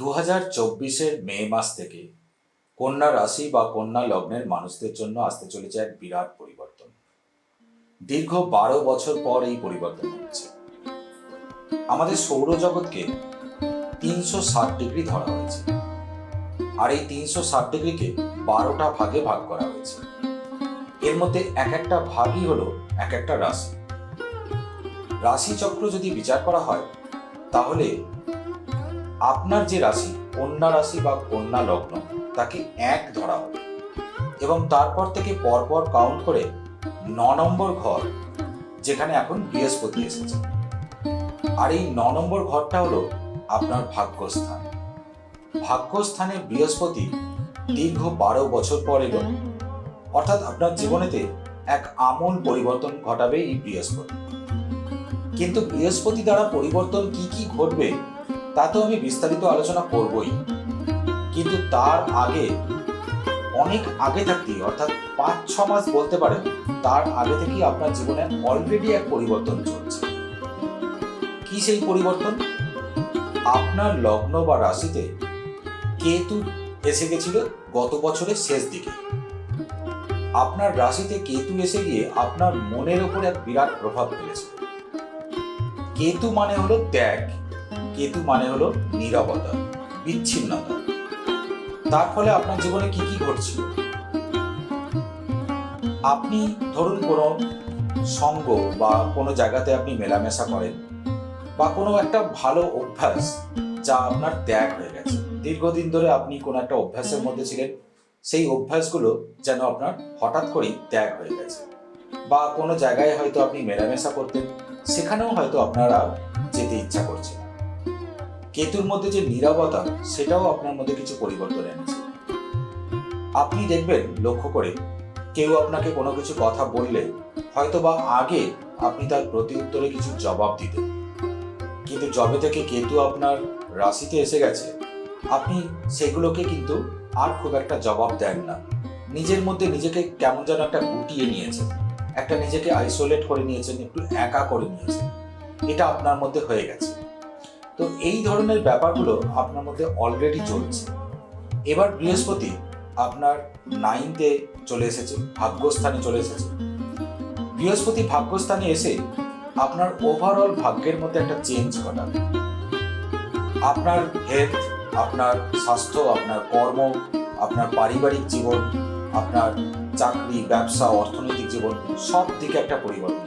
দু চব্বিশের মে মাস থেকে কন্যা রাশি বা কন্যা লগ্নের মানুষদের জন্য আসতে চলেছে এক বিরাট পরিবর্তন। দীর্ঘ বারো বছর পর এই পরিবর্তন হচ্ছে। আমাদের সৌরজগৎকে তিনশো ষাট ডিগ্রি ধরা হয়েছে। আর এই তিনশো ষাট ডিগ্রিকে বারোটা ভাগে ভাগ করা হয়েছে। এর মধ্যে এক একটা ভাগই হলো এক একটা রাশি। রাশি চক্র যদি বিচার করা হয়, তাহলে আপনার যে রাশি, কন্যা রাশি বা কন্যা লগ্ন, তাকে এক ধরা হবে। এবং তারপর থেকে পরপর কাউন্ট করে ন নম্বর ঘর, যেখানে এখন বৃহস্পতি এসেছে। আর এই ন নম্বর ঘরটা হলো আপনার ভাগ্যস্থান। ভাগ্যস্থানে বৃহস্পতি দীর্ঘ বারো বছর পর এলো অর্থাৎ আপনার জীবনেতে এক আমূল পরিবর্তন ঘটাবে এই বৃহস্পতি। কিন্তু বৃহস্পতি দ্বারা পরিবর্তন কি কি ঘটবে তা তো আমি বিস্তারিত আলোচনা করবই। কিন্তু তার আগে, অনেক আগে থাকতেই, অর্থাৎ পাঁচ ছ মাস বলতে পারেন, তার আগে থেকেই আপনার জীবনে অলরেডি এক পরিবর্তন চলছে। কি সেই পরিবর্তন? আপনার লগ্ন বা রাশিতে কেতু এসে গেছিল গত বছরের শেষ দিকে। আপনার রাশিতে কেতু এসে গিয়ে আপনার মনের উপর এক বিরাট প্রভাব ফেলেছে। কেতু মানে হলো ত্যাগ। কেতু মানে হলো নীরবতা, বিচ্ছিন্নতা। তার ফলে আপনার জীবনে কি কি ঘটছিল আপনি ধরুন কোনো সঙ্গ বা কোনো জায়গাতে আপনি মেলামেশা করেন বা কোনো একটা ভালো অভ্যাস যা আপনার ত্যাগ হয়ে গেছে। দীর্ঘদিন ধরে আপনি কোনো একটা অভ্যাসের মধ্যে ছিলেন, সেই অভ্যাসগুলো যেন আপনার হঠাৎ করেই ত্যাগ হয়ে গেছে। বা কোনো জায়গায় হয়তো আপনি মেলামেশা করতেন, সেখানেও হয়তো আপনারা যেতে ইচ্ছা করছে কেতুর মধ্যে যে নীরবতা, সেটাও আপনার মধ্যে কিছু পরিবর্তন এনেছে। আপনি দেখবেন, লক্ষ্য করে, কেউ আপনাকে কোনো কিছু কথা বললে হয়তো বা আগে আপনি তার প্রতি উত্তরে কিছু জবাব দিতেন। কিন্তু জবে থেকে কেতু আপনার রাশিতে এসে গেছে, আপনি সেগুলোকে কিন্তু আর খুব একটা জবাব দেন না। নিজের মধ্যে নিজেকে কেমন যেন একটা গুটিয়ে নিয়েছেন, একটা নিজেকে আইসোলেট করে নিয়েছেন, একটু একা করে নিয়েছেন। এটা আপনার মধ্যে হয়ে গেছে। তো এই ধরনের ব্যাপারগুলো আপনার মধ্যে অলরেডি চলছে। এবার বৃহস্পতি আপনার নাইনতে চলে এসেছে, ভাগ্যস্থানে চলে এসেছে। বৃহস্পতি ভাগ্যস্থানে এসে আপনার ওভারঅল ভাগ্যের মধ্যে একটা চেঞ্জ ঘটাবে। আপনার হেলথ আপনার স্বাস্থ্য, আপনার কর্ম, আপনার পারিবারিক জীবন, আপনার চাকরি, ব্যবসা, অর্থনৈতিক জীবন সব দিকে একটা পরিবর্তন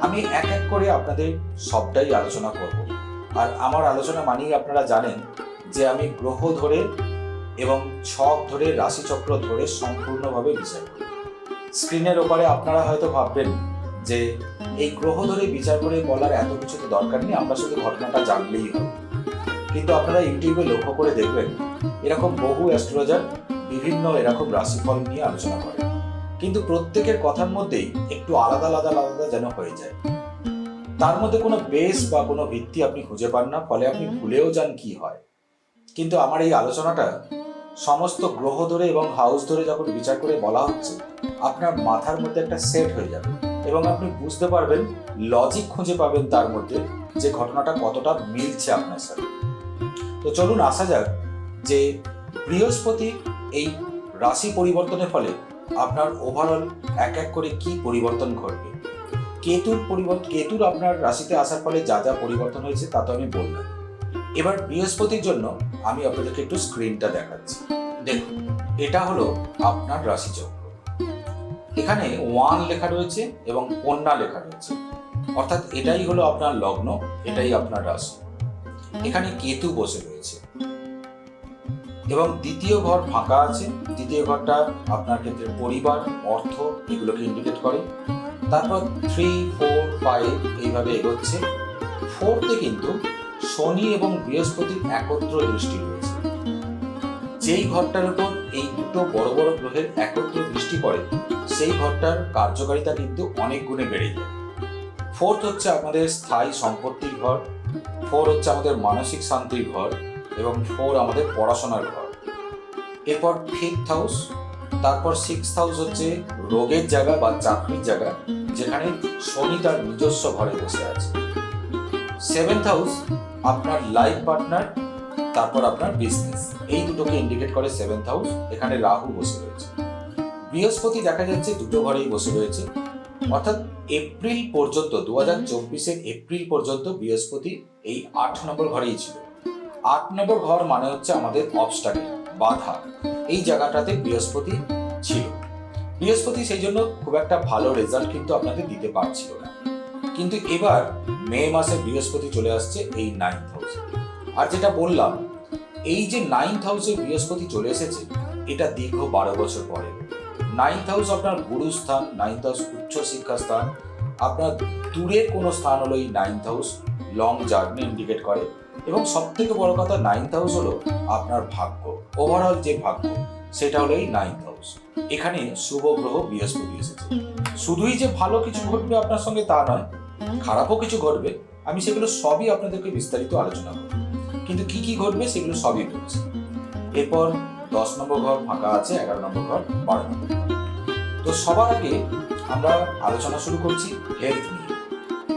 আমি এক এক করে আপনাদের সবটাই আলোচনা করব। আর আমার আলোচনা মানেই আপনারা জানেন যে আমি গ্রহ ধরে এবং ছক ধরে রাশিচক্র ধরে সম্পূর্ণভাবে বিচার করি। স্ক্রিনের ওপারে আপনারা হয়তো ভাববেন যে এই গ্রহ ধরে বিচার করে বলার এত কিছু তো দরকার নেই, আমরা শুধু ঘটনাটা জানলেই হবে। কিন্তু আপনারা ইউটিউবে লক্ষ্য করে দেখবেন, এরকম বহু অ্যাস্ট্রোলজার বিভিন্ন এরকম রাশিফল নিয়ে আলোচনা করে। কিন্তু প্রত্যেকের কথার মধ্যেই একটু আলাদা আলাদা আলাদা যেন হয়ে যায়। তার মধ্যে কোনো বেস বা কোনো ভিত্তি আপনি খুঁজে পান না ফলে আপনি ভুলেও যান কি হয়। কিন্তু আমার এই আলোচনাটা সমস্ত গ্রহ ধরে এবং হাউস ধরে যখন বিচার করে বলা হচ্ছে আপনার মাথার মধ্যে একটা সেট হয়ে যাবে এবং আপনি বুঝতে পারবেন লজিক খুঁজে পাবেন তার মধ্যে যে ঘটনাটা কতটা মিলছে আপনার সাথে। তো চলুন আসা যাক যে বৃহস্পতি এই রাশি পরিবর্তনের ফলে আপনার ওভারঅল এক এক করে কি পরিবর্তন ঘটবে। কেতুর পরিবর্তন কেতুর আপনার রাশিতে আসার ফলে যা যা পরিবর্তন হয়েছে তা তো আমি বললাম। এবার বৃহস্পতির জন্য আমি আপনাদেরকে একটু স্ক্রিনটা দেখাচ্ছি। দেখুন, এটা হলো আপনার রাশিচক্র। এখানে ওয়ান লেখা রয়েছে এবং কন্যা লেখা রয়েছে। অর্থাৎ এটাই হলো আপনার লগ্ন, এটাই আপনার রাশি। এখানে কেতু বসে রয়েছে। এবং দ্বিতীয় ঘর ফাঁকা আছে। দ্বিতীয় ঘরটা আপনার ক্ষেত্রে পরিবার, অর্থ, এগুলোকে ইন্ডিকেট করে। তারপর থ্রি ফোর ফাইভ এইভাবে এগোচ্ছে। ফোর্থে কিন্তু শনি এবং বৃহস্পতির একত্র দৃষ্টি রয়েছে। যেই ঘরটার উপর এই দুটো বড় বড় গ্রহের একত্র দৃষ্টি পড়ে, সেই ঘরটার কার্যকারিতা কিন্তু অনেক গুণে বেড়ে যায়। ফোর্থ হচ্ছে আমাদের স্থায়ী সম্পত্তির ঘর ফোর হচ্ছে আমাদের মানসিক শান্তির ঘর, এবং ফোর আমাদের পড়াশোনার ঘর। এরপর ফিফথ হাউস তারপর সিক্স হাউস হচ্ছে রোগের জায়গা বা চাকরির জায়গা। যেখানে শনি তার নিজস্ব ঘরে বসে আছে। সেভেন্থ হাউস আপনার লাইফ পার্টনার তারপর আপনার বিজনেস এই দুটোকে ইন্ডিকেট করে সেভেন্থ হাউস এখানে রাহু বসে রয়েছে। বৃহস্পতি দেখা যাচ্ছে দুটো ঘরেই বসে রয়েছে। অর্থাৎ এপ্রিল পর্যন্ত দু হাজার চব্বিশের এপ্রিল পর্যন্ত বৃহস্পতি এই আট নম্বর ঘরেই ছিল। আট নম্বর ঘর মানে হচ্ছে আমাদের অবস্টাকেল বাধা। এই জায়গাটাতে বৃহস্পতি ছিল। বৃহস্পতি সেই জন্য খুব একটা ভালো রেজাল্ট কিন্তু আপনাদের দিতে পারছিল না। কিন্তু এবার মে মাসে বৃহস্পতি চলে আসছে এই নাইন্থ হাউসে আর যেটা বললাম, এই যে নাইন্থ হাউসে বৃহস্পতি চলে এসেছে, এটা দীর্ঘ বারো বছর পরে। নাইন্থ হাউস আপনার গুরুস্থান নাইন্থ হাউস উচ্চ শিক্ষা স্থান। আপনার দূরের কোনো স্থান হলো এই ninth house long journey indicate করে। এবং সব থেকে বড় কথা নাইন্থ হাউস হলো আপনার ভাগ্য। ওভারঅল যে ভাগ্য সেটা হলো এই নাইন্থ হাউস এখানে শুভ গ্রহ বৃহস্পতি এসেছে। শুধুই যে ভালো কিছু ঘটবে আপনার সঙ্গে তা নয়, খারাপও কিছু ঘটবে। আমি সেগুলো সবই আপনাদেরকে বিস্তারিত আলোচনা করব। কিন্তু কি কি ঘটবে সেগুলো সবই ঘটছে এরপর দশ নম্বর ঘর ফাঁকা আছে, এগারো নম্বর ঘর বারো নম্বর ঘর। তো সবার আগে আমরা আলোচনা শুরু করছি হেলথ নিয়ে।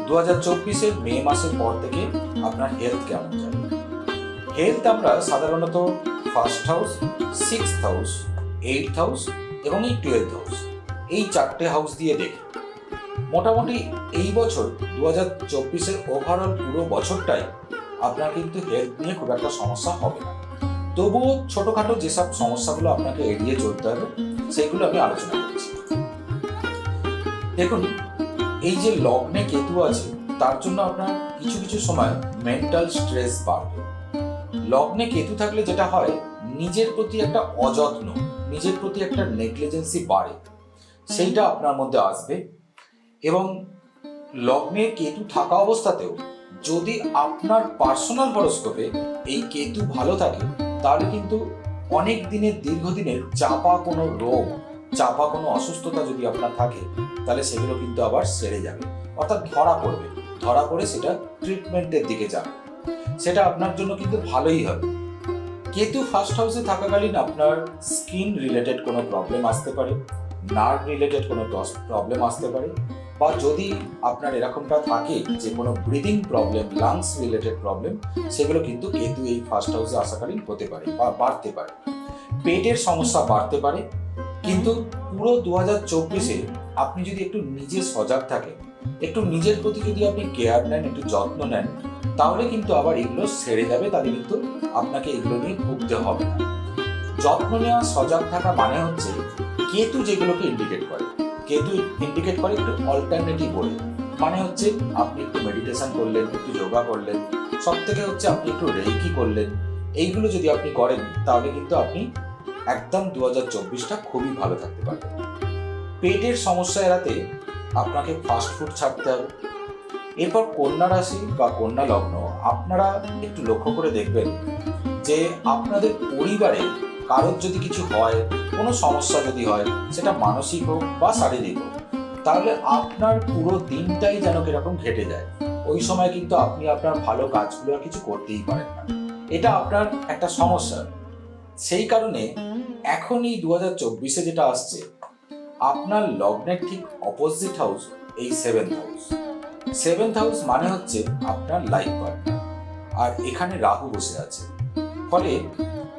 দু হাজার চব্বিশের মে মাসের পর থেকে আপনার হেলথ কেমন যাবে হেলথ আমরা সাধারণত first house six house eight house এবং এই টুয়েলভ হাউস এই চারটে হাউস দিয়ে দেখি। মোটামুটি এই বছর দু হাজার চব্বিশের ওভারঅল পুরো বছরটাই আপনার কিন্তু হেলথ নিয়ে খুব একটা সমস্যা হবে না। তবুও ছোটোখাটো যেসব সমস্যাগুলো আপনাকে এড়িয়ে চলতে হবে সেইগুলো আমি আলোচনা করছি। দেখুন, এই যে লগ্নে কেতু আছে, তার জন্য আপনার কিছু কিছু সময় মেন্টাল স্ট্রেস বাড়বে। লগ্নে কেতু থাকলে যেটা হয়, নিজের প্রতি একটা অযত্ন, নিজের প্রতি একটা নেগলিজেন্সি বাড়ে। সেইটা আপনার মধ্যে আসবে। এবং লগ্নে কেতু থাকা অবস্থাতেও যদি আপনার পার্সোনাল হরস্কোপে এই কেতু ভালো থাকে, তাহলে কিন্তু অনেক দিনের, দীর্ঘদিনের চাপা কোনো রোগ, চাপা কোনো অসুস্থতা যদি আপনার থাকে, তাহলে সেগুলো কিন্তু আবার সেরে যাবে। অর্থাৎ ধরা পড়বে। ধরা পড়ে সেটা ট্রিটমেন্টের দিকে যাবে। সেটা আপনার জন্য কিন্তু ভালোই হবে। কেতু ফার্স্ট হাউসে থাকাকালীন আপনার স্কিন রিলেটেড কোনো প্রবলেম আসতে পারে নার্ভ রিলেটেড কোনো প্রবলেম আসতে পারে, বা যদি আপনার এরকমটা থাকে যে কোনো breathing problem lungs related problem সেগুলো কিন্তু কেতু এই ফার্স্ট হাউসে আসাকালীন হতে পারে বা বাড়তে পারে। পেটের সমস্যা বাড়তে পারে, কিন্তু পুরো দু হাজার চব্বিশে আপনি যদি একটু নিজে সজাগ থাকেন, একটু নিজের প্রতি যদি আপনি কেয়ার নেন, একটু যত্ন নেন তাহলে কিন্তু আবার এগুলো সেরে যাবে, তাহলে কিন্তু আপনাকে এগুলো নিয়ে ভুগতে হবে না। যত্ন নেওয়া, সজাগ থাকা মানে হচ্ছে কেতু যেগুলোকে ইন্ডিকেট করে। কেতু ইন্ডিকেট করে একটু অল্টারনেটিভ ওয়ে মানে হচ্ছে আপনি একটু মেডিটেশন করলেন, একটু যোগা করলেন সব থেকে হচ্ছে আপনি একটু রেকি করলেন, এইগুলো যদি আপনি করেন, তাহলে কিন্তু আপনি একদম দু হাজার চব্বিশটা খুবই ভালো থাকতে পারবেন। পেটের সমস্যা এড়াতে আপনাকে ফাস্ট ফুড ছাড়তে হবে এরপর কন্যা রাশি বা কন্যা লগ্ন, আপনারা একটু লক্ষ্য করে দেখবেন যে আপনাদের পরিবারে কারোর যদি কিছু হয়, কোনো সমস্যা যদি হয়, সেটা মানসিক হোক বা শারীরিক হোক, তাহলে আপনার পুরো দিনটাই যেন কীরকম ঘেটে যায়। ওই সময় কিন্তু আপনি আপনার ভালো কাজগুলো আর কিছু করতেই পারেন না। এটা আপনার একটা সমস্যা। সেই কারণে এখনই দু হাজার চব্বিশে যেটা আসছে, আপনার লগ্নের ঠিক অপোজিট হাউস এই সেভেন্থ হাউস সেভেন্থ হাউস মানে হচ্ছে আপনার লাইফ পার্টনার আর এখানে রাহু বসে আছে। ফলে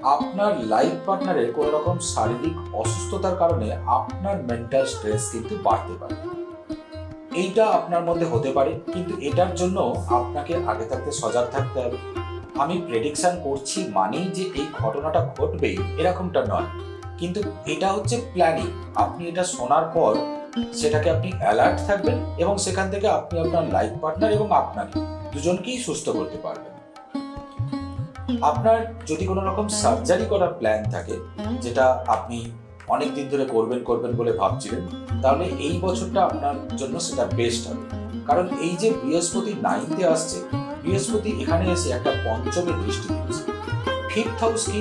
আপনার লাইফ পার্টনারের কোনো রকম শারীরিক অসুস্থতার কারণে আপনার মেন্টাল স্ট্রেস কিন্তু বাড়তে পারে। এইটা আপনার মধ্যে হতে পারে, কিন্তু এটার জন্য আপনাকে আগে থাকতে সজাগ থাকতে হবে। আমি প্রেডিকশন করছি মানেই যে এই ঘটনাটা ঘটবেই, এরকমটা নয়। কিন্তু এটা হচ্ছে প্ল্যানিং আপনি এটা শোনার পর সেটাকে আপনি অ্যালার্ট থাকবেন এবং সেখান থেকে আপনি আপনার লাইফ পার্টনার এবং আপনাকে দুজনকেই সুস্থ করতে পারবেন। আপনার যদি কোনো রকম সার্জারি করার প্ল্যান থাকে, যেটা আপনি অনেক দিন ধরে করবেন করবেন বলে ভাবছিলেন, তাহলে এই বছরটা আপনার জন্য সেটা বেস্ট হবে। কারণ এই যে বৃহস্পতি নাইনতে আসছে, বৃহস্পতি এখানে এসে একটা পঞ্চমের দৃষ্টি দিচ্ছে। ফিফথ হাউস কি?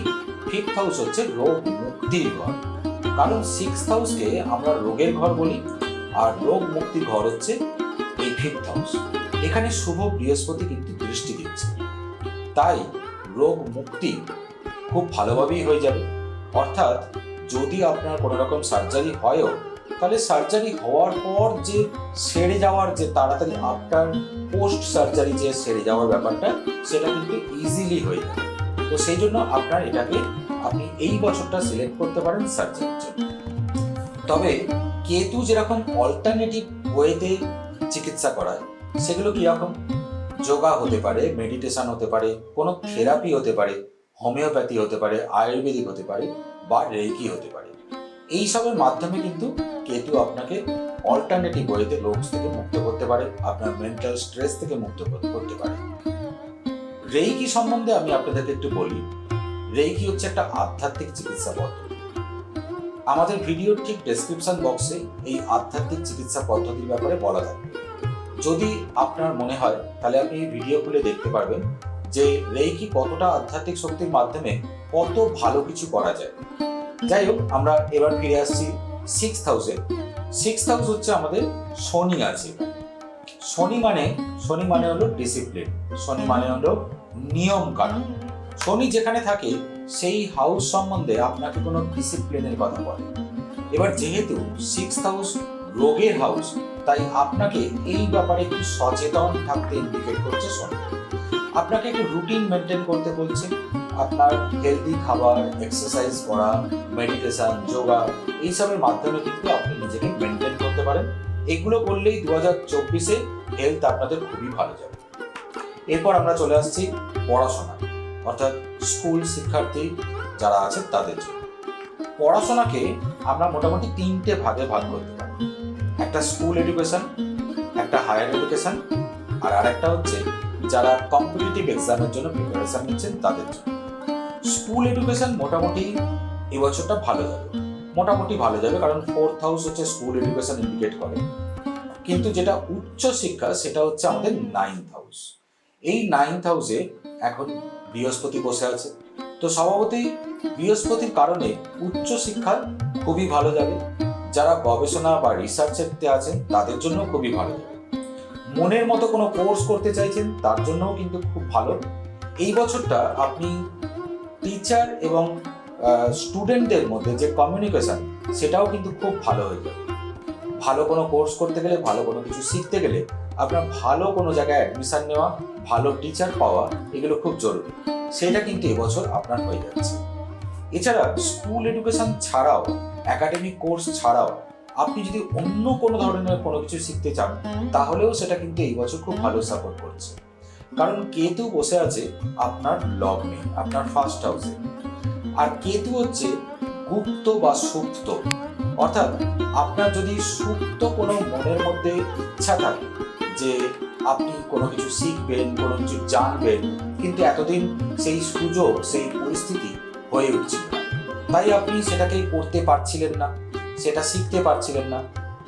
ফিফথ হাউস হচ্ছে রোগ মুক্তির ঘর। কারণ সিক্স হাউসকে আমরা রোগের ঘর বলি, আর রোগ মুক্তির ঘর হচ্ছে এই ফিফথ হাউস এখানে শুভ বৃহস্পতি কিন্তু দৃষ্টি দিচ্ছে। তাই রোগ মুক্তি খুব ভালোভাবেই হয়ে যাবে। অর্থাৎ যদি আপনার কোনো রকম সার্জারি হয়ও, তাহলে সার্জারি হওয়ার পর যে সেরে যাওয়ার যে তাড়াতাড়ি আফটার পোস্ট সার্জারি যে সেরে যাওয়ার ব্যাপারটা, সেটা কিন্তু ইজিলি হয়ে যাবে। তো সেই জন্য আপনার এটাকে আপনি এই বছরটা সিলেক্ট করতে পারেন জন্য তবে কেতু যেরকম অল্টারনেটিভ ওয়েতে চিকিৎসা করায়, সেগুলো কীরকম? যোগা হতে পারে মেডিটেশন হতে পারে, কোনো থেরাপি হতে পারে হোমিওপ্যাথি হতে পারে, আয়ুর্বেদিক হতে পারে, বা রেকি হতে পারে। এইসবের মাধ্যমে কিন্তু কেতু আপনাকে অল্টারনেটিভ ওয়েতে রোগস থেকে মুক্ত করতে পারে, আপনার মেন্টাল স্ট্রেস থেকে মুক্ত কর- করতে পারে। রেইকি সম্বন্ধে আমি আপনাদেরকে একটু বলি রেইকি হচ্ছে একটা আধ্যাত্মিক চিকিৎসা পদ্ধতি। আমাদের ভিডিওর ঠিক ডেসক্রিপশন বক্সে এই আধ্যাত্মিক চিকিৎসা পদ্ধতির ব্যাপারে বলা থাকবে যদি আপনার মনে হয়, তাহলে আপনি এই ভিডিও খুলে দেখতে পারবেন যে রেইকি কতটা আধ্যাত্মিক শক্তির মাধ্যমে কত ভালো কিছু করা যায়। যাই হোক, আমরা এবার ফিরে আসছি সিক্স থাউজেন্ড সিক্স হাউস হচ্ছে আমাদের শনি আছে। শনি মানে শনি মানে হলো ডিসিপ্লিন শনি মানে হলো নিয়ম কানুন। শনি যেখানে থাকে, সেই হাউস সম্বন্ধে আপনাকে কোনো ডিসিপ্লিনের কথা বলে। এবার যেহেতু সিক্স হাউস রোগের হাউস তাই আপনাকে এই ব্যাপারে একটু সচেতন থাকতে ইন্ডিকেট করছে শনি আপনাকে একটু রুটিন মেনটেন করতে বলছে। আপনার হেলদি খাবার এক্সারসাইজ করা মেডিটেশন যোগা এইসবের মাধ্যমে কিন্তু আপনি নিজেকে মেনটেন করতে পারেন। এগুলো করলেই দু হাজার চব্বিশে হেলথ আপনাদের খুবই ভালো যাবে। এরপর আমরা চলে আসছি পড়াশোনা অর্থাৎ স্কুল শিক্ষার্থী যারা আছে তাদের জন্য। পড়াশোনাকে আমরা মোটামুটি তিনটে ভাগে ভাগ করতে পারি। একটা স্কুল এডুকেশন, একটা হায়ার এডুকেশন, আর আরেকটা হচ্ছে যারা কম্পিটিটিভ এক্সামের জন্য প্রিপারেশন নিচ্ছেন তাদের জন্য। স্কুল এডুকেশন মোটামুটি এবছরটা ভালো যাবে। মোটামুটি ভালো যাবে কারণ ফোর্থ হাউস হচ্ছে স্কুল এডুকেশন ইন্ডিকেট করে। কিন্তু যেটা উচ্চ শিক্ষা সেটা হচ্ছে আমাদের নাইন্থ হাউস এই নাইন্থ হাউসে এখন বৃহস্পতি বসে আছে। তো স্বভাবতই বৃহস্পতির কারণে উচ্চ শিক্ষা খুবই ভালো যাবে। যারা গবেষণা বা রিসার্চেতে আছেন, তাদের জন্য খুবই ভালো যাবে। মনের মতো কোনো কোর্স করতে চাইছেন, তার জন্যও কিন্তু খুব ভালো। এই বছরটা আপনি টিচার এবং স্টুডেন্টদের মধ্যে যে কমিউনিকেশন সেটাও কিন্তু খুব ভালো হয়ে যাবে। ভালো কোনো কোর্স করতে গেলে, ভালো কোনো কিছু শিখতে গেলে আপনার ভালো কোনো জায়গায় অ্যাডমিশন নেওয়া, ভালো টিচার পাওয়া এগুলো খুব জরুরি। সেটা কিন্তু এবছর আপনার হয়ে যাচ্ছে। এছাড়া স্কুল এডুকেশন ছাড়াও একাডেমিক কোর্স ছাড়াও আপনি যদি অন্য কোনো ধরনের কোনো কিছু শিখতে চান, তাহলেও সেটা কিন্তু এই বছর খুব ভালো সাপোর্ট করছে। কারণ কেতু বসে আছে আপনার লগ্নে আপনার ফার্স্ট হাউসে আর কেতু হচ্ছে গুপ্ত বা সুপ্ত। অর্থাৎ আপনার যদি সুপ্ত কোনো মনের মধ্যে ইচ্ছা থাকে যে আপনি কোনো কিছু শিখবেন, কোনো কিছু জানবেন, কিন্তু এতদিন সেই সুযোগ, সেই পরিস্থিতি হয়ে উঠছিল না। তাই আপনি সেটাকে করতে পারছিলেন না, সেটা শিখতে পারছিলেন না।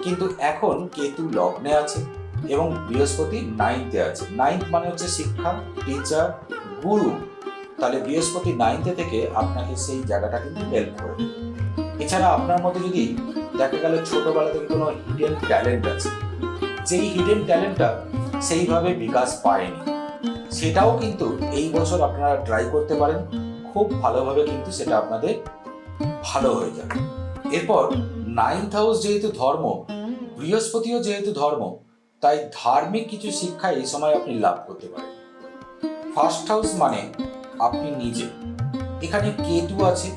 কিন্তু এখন কেতু লগ্নে আছে এবং বৃহস্পতি নাইনথে আছে। নাইন্থ মানে হচ্ছে শিক্ষা টিচার গুরু তাহলে বৃহস্পতি নাইনথে থেকে আপনাকে সেই জায়গাটা কিন্তু হেল্প করে। এছাড়া আপনার মধ্যে যদি দেখা গেল ছোটবেলা থেকে কোনো হিডেন ট্যালেন্ট আছে, যেই হিডেন ট্যালেন্টটা সেইভাবে বিকাশ পায়নি, সেটাও কিন্তু এই বছর আপনারা ট্রাই করতে পারেন, খুব ভালোভাবে কিন্তু সেটা আপনাদের ভালো হয়ে যাবে। এরপর নাইন্থ হাউস যেহেতু ধর্ম, বৃহস্পতিও যেহেতু ধর্ম, তাই ধার্মিক কিছু শিক্ষা এই সময় আপনি লাভ করতে পারেন। ফার্স্ট হাউস মানে আপনি নিজে। এখানে কেতু আছে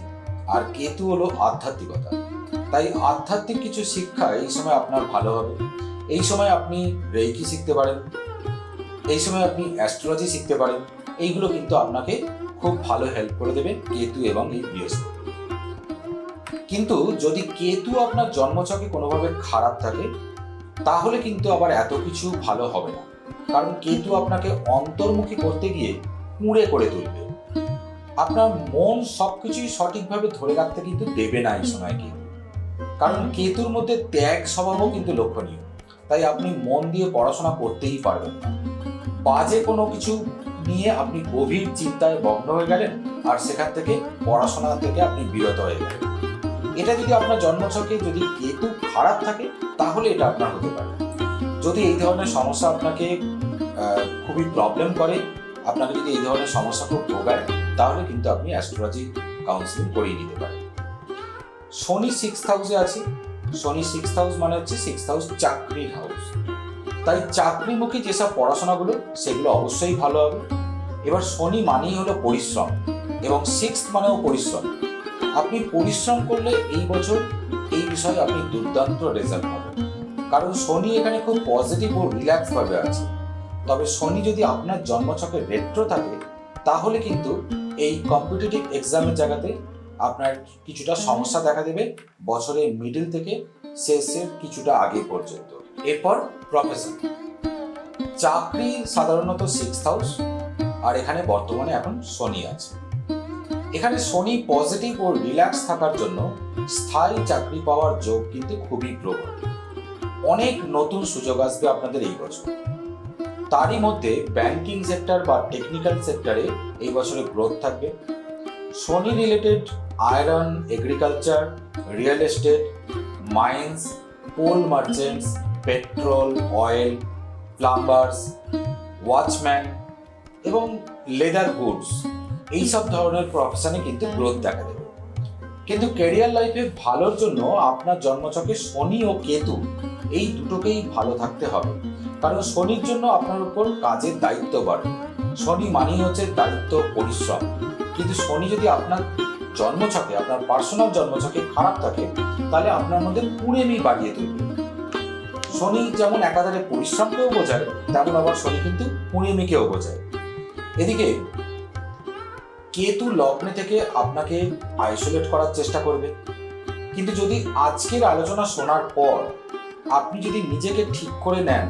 আর কেতু হলো আধ্যাত্মিকতা। তাই আধ্যাত্মিক কিছু শিক্ষা এই সময় আপনার ভালো হবে। এই সময় আপনি রেইকি শিখতে পারেন। এই সময় আপনি অ্যাস্ট্রোলজি শিখতে পারেন। এইগুলো কিন্তু আপনাকে খুব ভালো হেল্প করে দেবে কেতু এবং এই বৃহস্পতি। কিন্তু যদি কেতু আপনার জন্মছকে কোনোভাবে খারাপ থাকে, তাহলে কিন্তু আবার এত কিছু ভালো হবে না। কারণ কেতু আপনাকে অন্তর্মুখী করতে গিয়ে কুঁড়ে করে তুলবে। আপনার মন সবকিছুই সঠিকভাবে ধরে রাখতে কিন্তু দেবে না এই সময় কেতু। কারণ কেতুর মধ্যে ত্যাগ স্বভাবও কিন্তু লক্ষণীয়। তাই আপনি মন দিয়ে পড়াশোনা করতেই পারবেন বাজে কোনো কিছু নিয়ে আপনি গভীর চিন্তায় মগ্ন হয়ে গেলেন আর সেখান থেকে পড়াশোনা থেকে আপনি বিরত হয়ে গেলেন। এটা যদি আপনার জন্মছকে যদি কেতু খারাপ থাকে, তাহলে এটা আপনার হতে পারে। যদি এই ধরনের সমস্যা আপনাকে খুবই প্রবলেম করে আপনাকে যদি এই ধরনের সমস্যা খুব ভোগায়, তাহলে কিন্তু আপনি অ্যাস্ট্রোলজি কাউন্সিলিং করিয়ে নিতে পারেন। শনি সিক্স হাউসে আছে। শনি সিক্স হাউস মানে হচ্ছে সিক্স হাউস চাকরির হাউস তাই চাকরিমুখী যেসব পড়াশোনাগুলো, সেগুলো অবশ্যই ভালো হবে। এবার শনি মানেই হলো পরিশ্রম, এবং সিক্স মানেও পরিশ্রম। আপনি পরিশ্রম করলে এই বছর এই বিষয়ে আপনি দুর্দান্ত রেজাল্ট পাবেন। কারণ শনি এখানে খুব পজিটিভ ও রিল্যাক্স ভাবে আছে। তবে শনি যদি আপনার জন্মছকে রেট্রো থাকে, তাহলে কিন্তু এই কম্পিটিটিভ এক্সামের জায়গাতে আপনার কিছুটা সমস্যা দেখা দেবে। বছরের মিডিল থেকে শেষের কিছুটা আগে পর্যন্ত। এরপর প্রফেশন চাকরি সাধারণত সিক্স হাউস আর এখানে বর্তমানে এখন শনি আছে। এখানে শনি পজিটিভ ও রিল্যাক্স থাকার জন্য স্থায়ী চাকরি পাওয়ার যোগ কিন্তু খুবই প্রবল। অনেক নতুন সুযোগ আসবে আপনাদের এই বছর। তারই মধ্যে ব্যাংকিং সেক্টর বা টেকনিক্যাল সেক্টরে এই বছরে গ্রোথ থাকবে। Shani related iron agriculture real estate mines coal merchants petrol oil plumbers watchman এবং লেদার গুডস এই সব ধরনের প্রফেশনে কিন্তু গ্রোথ দেখা দেবে। কিন্তু ক্যারিয়ার লাইফে ভালোর জন্য আপনার জন্মছকে শনি ও কেতু এই দুটোকেই ভালো থাকতে হবে। কারণ শনির জন্য আপনার উপর কাজের দায়িত্ব বাড়বে শনি মানেই হচ্ছে দায়িত্ব পরিশ্রম। কিন্তু শনি যদি আপনার জন্মছকে আপনার পার্সোনাল জন্মছকে খারাপ থাকে, তাহলে আপনার মধ্যে কুড়েমি বাড়িয়ে তুলবে। শনি যেমন একাধারে পরিশ্রমকেও বোঝায়, তেমন আবার শনি কিন্তু কুড়েমিকেও বোঝায়। এদিকে, কেতু লগ্নে থেকে আপনাকে আইসোলেট করার চেষ্টা করবে। কিন্তু যদি আজকের আলোচনা শোনার পর আপনি যদি নিজেকে ঠিক করে নেন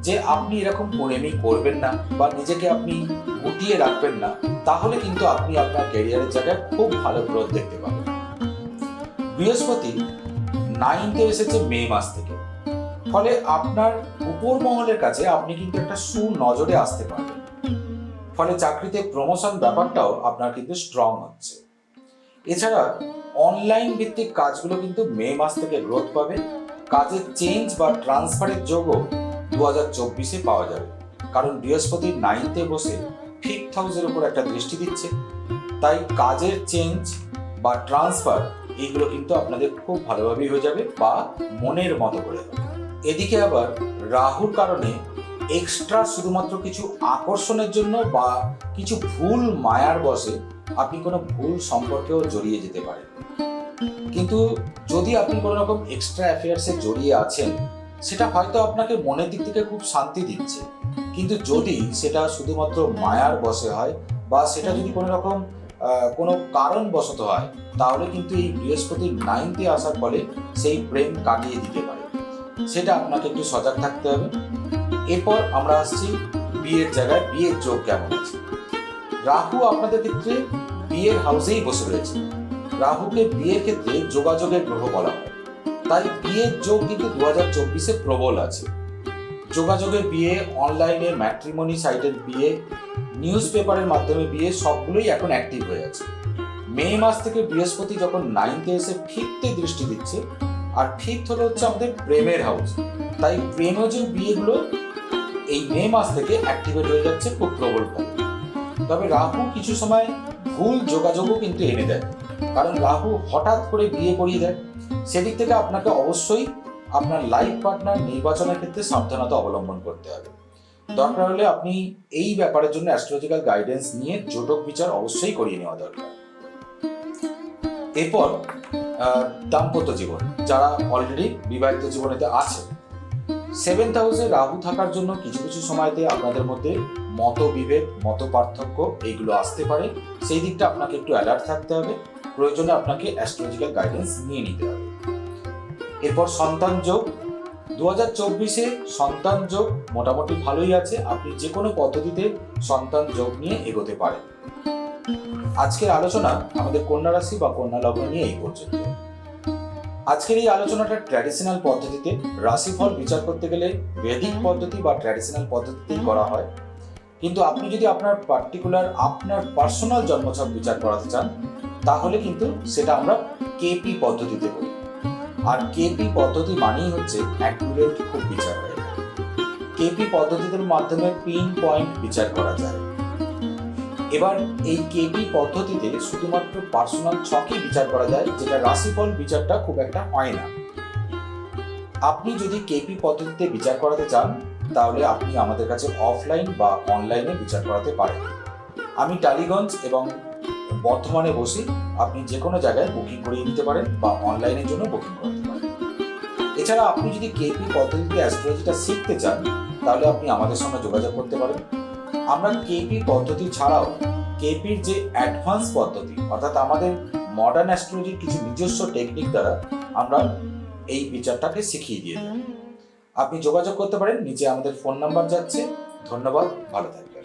যে আপনি এরকম পড়েমি করবেন না বা নিজেকে আপনি গুটিয়ে রাখবেন না, তাহলে কিন্তু আপনি আপনার ক্যারিয়ারের জায়গায় খুব ভালো গ্রোথ দেখতে পাবেন। বৃহস্পতি নাইনতে এসেছে মে মাস থেকে। ফলে আপনার উপর মহলের কাছে আপনি কিন্তু একটা সুনজরে আসতে পারবেন। ফলে চাকরিতে প্রমোশন ব্যাপারটাও আপনার কিন্তু স্ট্রং হচ্ছে। এছাড়া অনলাইন ভিত্তিক কাজগুলো কিন্তু মে মাস থেকে গ্রোথ পাবে। কাজের চেঞ্জ বা ট্রান্সফারের যোগও দু হাজার চব্বিশে পাওয়া যাবে। কারণ বৃহস্পতি নাইনতে বসে ফিফথ হাউসের উপর একটা দৃষ্টি দিচ্ছে। তাই কাজের চেঞ্জ বা ট্রান্সফার এইগুলো কিন্তু আপনাদের খুব ভালোভাবেই হয়ে যাবে বা মনের মতো করে এদিকে আবার রাহুর কারণে এক্সট্রা শুধুমাত্র কিছু আকর্ষণের জন্য বা কিছু ভুল মায়ার বসে আপনি কোনো ভুল সম্পর্কেও জড়িয়ে যেতে পারেন। কিন্তু যদি আপনি কোনো রকম এক্সট্রা অ্যাফেয়ার্সে জড়িয়ে আছেন, সেটা হয়তো আপনাকে মনের দিক থেকে খুব শান্তি দিচ্ছে। কিন্তু যদি সেটা শুধুমাত্র মায়ার বসে হয় বা সেটা যদি কোনো রকম কোনো কারণ বশত হয়, তাহলে কিন্তু এই বৃহস্পতির নাইনতে আসার ফলে সেই প্রেম কাটিয়ে দিতে পারে। সেটা আপনাকে একটু সজাগ থাকতে হবে। এরপর আমরা আসছি বিয়ের জায়গায়, বিয়ের যোগ কেমন আছে? রাহু আপনাদের ক্ষেত্রে বিয়ের হাউসেই বসে রয়েছে। রাহুকে বিয়ের ক্ষেত্রে যোগাযোগের গ্রহ বলা হয়। তাই বিয়ের যোগ কিন্তু দু হাজার চব্বিশে প্রবল আছে। যোগাযোগের বিয়ে, অনলাইনে ম্যাট্রিমনি সাইটের বিয়ে নিউজ পেপারের মাধ্যমে বিয়ে সবগুলোই এখন অ্যাক্টিভ হয়ে আছে। মে মাস থেকে বৃহস্পতি যখন নাইনতে এসে ফিফতে দৃষ্টি দিচ্ছে, আর ফিফথ হলো হচ্ছে আমাদের প্রেমের হাউস তাই প্রেমজ বিয়েগুলো এই মে মাস থেকে অ্যাক্টিভেট হয়ে যাচ্ছে খুব প্রবলভাবে। তবে রাহু কিছু সময় ভুল যোগাযোগও কিন্তু এনে দেয়। কারণ রাহু হঠাৎ করে বিয়ে করিয়ে দেয়। সেদিক থেকে আপনাকে অবশ্যই আপনার লাইফ পার্টনার নির্বাচনের ক্ষেত্রে সাবধানতা অবলম্বন করতে হবে। দরকার হলে আপনি এই ব্যাপারের জন্য অ্যাস্ট্রোলজিক্যাল গাইডেন্স নিয়ে জোটক বিচার অবশ্যই করিয়ে নেওয়া দরকার। এরপর দাম্পত্য জীবন, যারা অলরেডি বিবাহিত জীবনেতে আছে। সেভেন্থ হাউসে রাহু থাকার জন্য কিছু কিছু সময়তে আপনাদের মধ্যে মত বিভেদ মত পার্থক্য এইগুলো আসতে পারে। সেই দিকটা আপনাকে একটু অ্যালার্ট থাকতে হবে। প্রয়োজনে আপনাকে অ্যাস্ট্রোলজিক্যাল গাইডেন্স নিয়ে নিতে হবে। এরপর সন্তান যোগ। দু হাজার চব্বিশে সন্তান যোগ মোটামুটি ভালোই আছে। আপনি যে কোনো পদ্ধতিতে সন্তান যোগ নিয়ে এগোতে পারেন। আজকের আলোচনা আমাদের কন্যা রাশি বা কন্যা লগ্ন নিয়ে এই পর্যন্ত। আজকের এই আলোচনাটা ট্র্যাডিশনাল পদ্ধতিতে রাশিফল বিচার করতে গেলে বেদিক পদ্ধতি বা ট্র্যাডিশনাল পদ্ধতিতেই করা হয়। কিন্তু আপনি যদি আপনার পার্টিকুলার আপনার পার্সোনাল জন্মছক বিচার করাতে চান তাহলে কিন্তু সেটা আমরা কেপি পদ্ধতিতে করি। আর কেপি পদ্ধতি মানেই হচ্ছে অ্যাকুরেট খুব বিচার হয় কেপি পদ্ধতির মাধ্যমে পিন পয়েন্ট বিচার করা যায়। এবার এই কেপি পদ্ধতিতে শুধুমাত্র পার্সোনাল ছকে বিচার করা যায়, যেটা রাশিফল বিচারটা খুব একটা হয় না। আপনি যদি কেপি পদ্ধতিতে বিচার করাতে চান, তাহলে আপনি আমাদের কাছে অফলাইন বা অনলাইনে বিচার করাতে পারেন। আমি টালিগঞ্জ এবং বর্ধমানে বসে আপনি যে কোনো জায়গায় বুকিং করিয়ে নিতে পারেন বা অনলাইনের জন্য বুকিং করতে পারেন। এছাড়া আপনি যদি কেপি পদ্ধতিতে অ্যাস্ট্রোলজিটা শিখতে চান, তাহলে আপনি আমাদের সঙ্গে যোগাযোগ করতে পারেন। আমরা কেপি পদ্ধতি ছাড়াও কেপির যে অ্যাডভান্স পদ্ধতি, অর্থাৎ আমাদের মডার্ন অ্যাস্ট্রোলজির কিছু নিজস্ব টেকনিক দ্বারা আমরা এই বিচারটাকে শিখিয়ে দিয়ে আপনি যোগাযোগ করতে পারেন, নিচে আমাদের ফোন নাম্বার যাচ্ছে। ধন্যবাদ, ভালো থাকবেন।